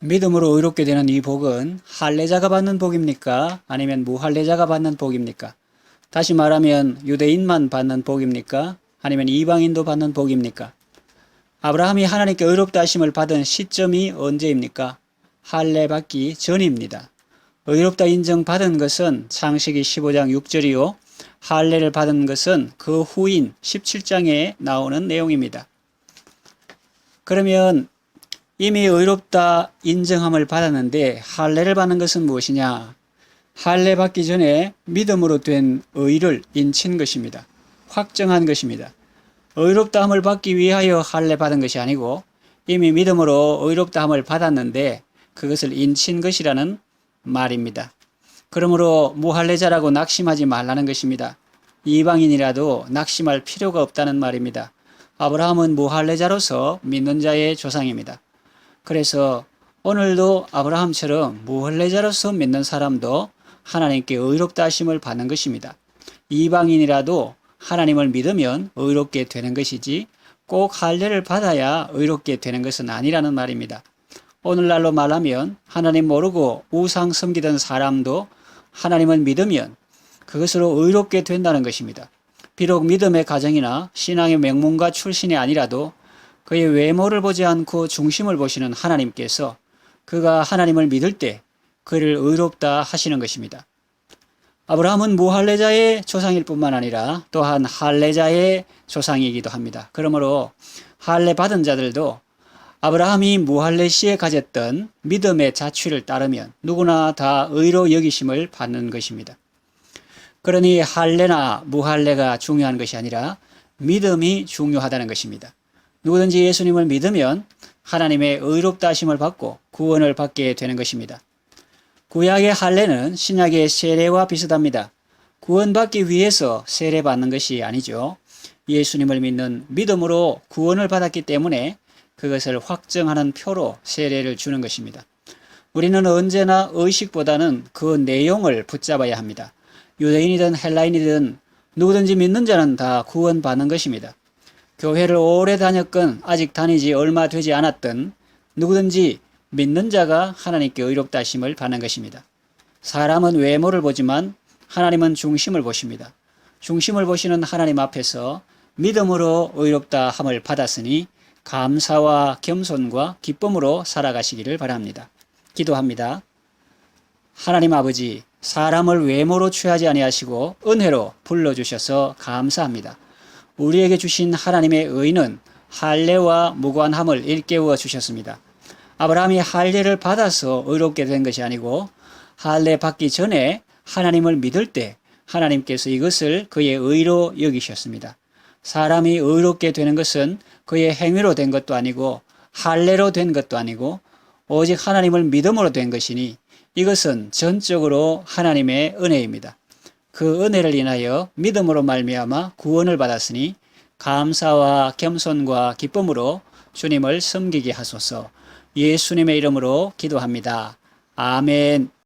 믿음으로 의롭게 되는 이 복은 할례자가 받는 복입니까? 아니면 무할례자가 받는 복입니까? 다시 말하면 유대인만 받는 복입니까? 아니면 이방인도 받는 복입니까? 아브라함이 하나님께 의롭다 하심을 받은 시점이 언제입니까? 할례 받기 전입니다. 의롭다 인정받은 것은 창세기 15장 6절이요. 할례를 받은 것은 그 후인 17장에 나오는 내용입니다. 그러면 이미 의롭다 인정함을 받았는데 할례를 받는 것은 무엇이냐? 할례 받기 전에 믿음으로 된 의를 인친 것입니다. 확정한 것입니다. 의롭다함을 받기 위하여 할례 받은 것이 아니고 이미 믿음으로 의롭다함을 받았는데 그것을 인친 것이라는 말입니다. 그러므로 무할례자라고 낙심하지 말라는 것입니다. 이방인이라도 낙심할 필요가 없다는 말입니다. 아브라함은 무할례자로서 믿는 자의 조상입니다. 그래서 오늘도 아브라함처럼 무할례자로서 믿는 사람도 하나님께 의롭다 하심을 받는 것입니다. 이방인이라도 하나님을 믿으면 의롭게 되는 것이지 꼭 할례를 받아야 의롭게 되는 것은 아니라는 말입니다. 오늘날로 말하면 하나님 모르고 우상 섬기던 사람도 하나님을 믿으면 그것으로 의롭게 된다는 것입니다. 비록 믿음의 가정이나 신앙의 명문가 출신이 아니라도 그의 외모를 보지 않고 중심을 보시는 하나님께서 그가 하나님을 믿을 때 그를 의롭다 하시는 것입니다. 아브라함은 무할례자의 조상일 뿐만 아니라 또한 할례자의 조상이기도 합니다. 그러므로 할례 받은 자들도 아브라함이 무할례 시에 가졌던 믿음의 자취를 따르면 누구나 다 의로 여기심을 받는 것입니다. 그러니 할례나 무할례가 중요한 것이 아니라 믿음이 중요하다는 것입니다. 누구든지 예수님을 믿으면 하나님의 의롭다 하심을 받고 구원을 받게 되는 것입니다. 구약의 할례는 신약의 세례와 비슷합니다. 구원받기 위해서 세례받는 것이 아니죠. 예수님을 믿는 믿음으로 구원을 받았기 때문에 그것을 확정하는 표로 세례를 주는 것입니다. 우리는 언제나 의식보다는 그 내용을 붙잡아야 합니다. 유대인이든 헬라인이든 누구든지 믿는 자는 다 구원받는 것입니다. 교회를 오래 다녔건 아직 다니지 얼마 되지 않았던 누구든지 믿는 자가 하나님께 의롭다 하심을 받는 것입니다. 사람은 외모를 보지만 하나님은 중심을 보십니다. 중심을 보시는 하나님 앞에서 믿음으로 의롭다 함을 받았으니 감사와 겸손과 기쁨으로 살아가시기를 바랍니다. 기도합니다. 하나님 아버지, 사람을 외모로 취하지 아니하시고 은혜로 불러주셔서 감사합니다. 우리에게 주신 하나님의 의는 할례와 무관함을 일깨워 주셨습니다. 아브라함이 할례를 받아서 의롭게 된 것이 아니고 할례 받기 전에 하나님을 믿을 때 하나님께서 이것을 그의 의로 여기셨습니다. 사람이 의롭게 되는 것은 그의 행위로 된 것도 아니고 할례로 된 것도 아니고 오직 하나님을 믿음으로 된 것이니 이것은 전적으로 하나님의 은혜입니다. 그 은혜를 인하여 믿음으로 말미암아 구원을 받았으니 감사와 겸손과 기쁨으로 주님을 섬기게 하소서. 예수님의 이름으로 기도합니다. 아멘.